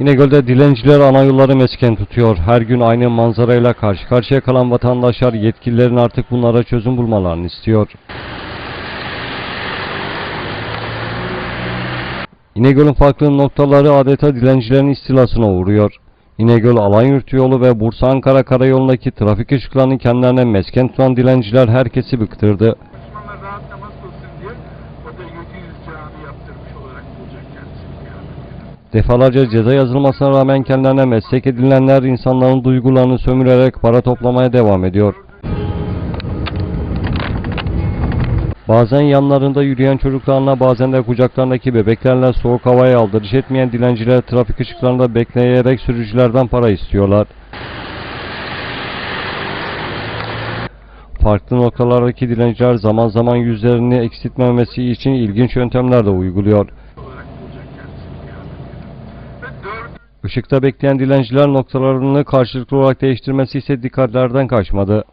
İnegöl'de dilenciler ana yolları mesken tutuyor. Her gün aynı manzarayla karşı karşıya kalan vatandaşlar yetkililerin artık bunlara çözüm bulmalarını istiyor. İnegöl'ün farklı noktaları adeta dilencilerin istilasına uğruyor. İnegöl Alanyurt yolu ve Bursa-Ankara karayolundaki trafik ışıklarını kendilerine mesken tutan dilenciler herkesi bıktırdı. Rahat namaz kılsın diye o da 700 cami yaptırmış olarak Defalarca ceza yazılmasına rağmen kendilerine meslek edinilenler insanların duygularını sömürerek para toplamaya devam ediyor. Bazen yanlarında yürüyen çocuklarla bazen de kucaklarındaki bebeklerle soğuk havaya aldırış etmeyen dilenciler trafik ışıklarında bekleyerek sürücülerden para istiyorlar. Farklı noktalardaki dilenciler zaman zaman yüzlerini eksiltmemesi için ilginç yöntemler de uyguluyor. Işıkta bekleyen dilenciler noktalarını karşılıklı olarak değiştirmesi ise dikkatlerden kaçmadı.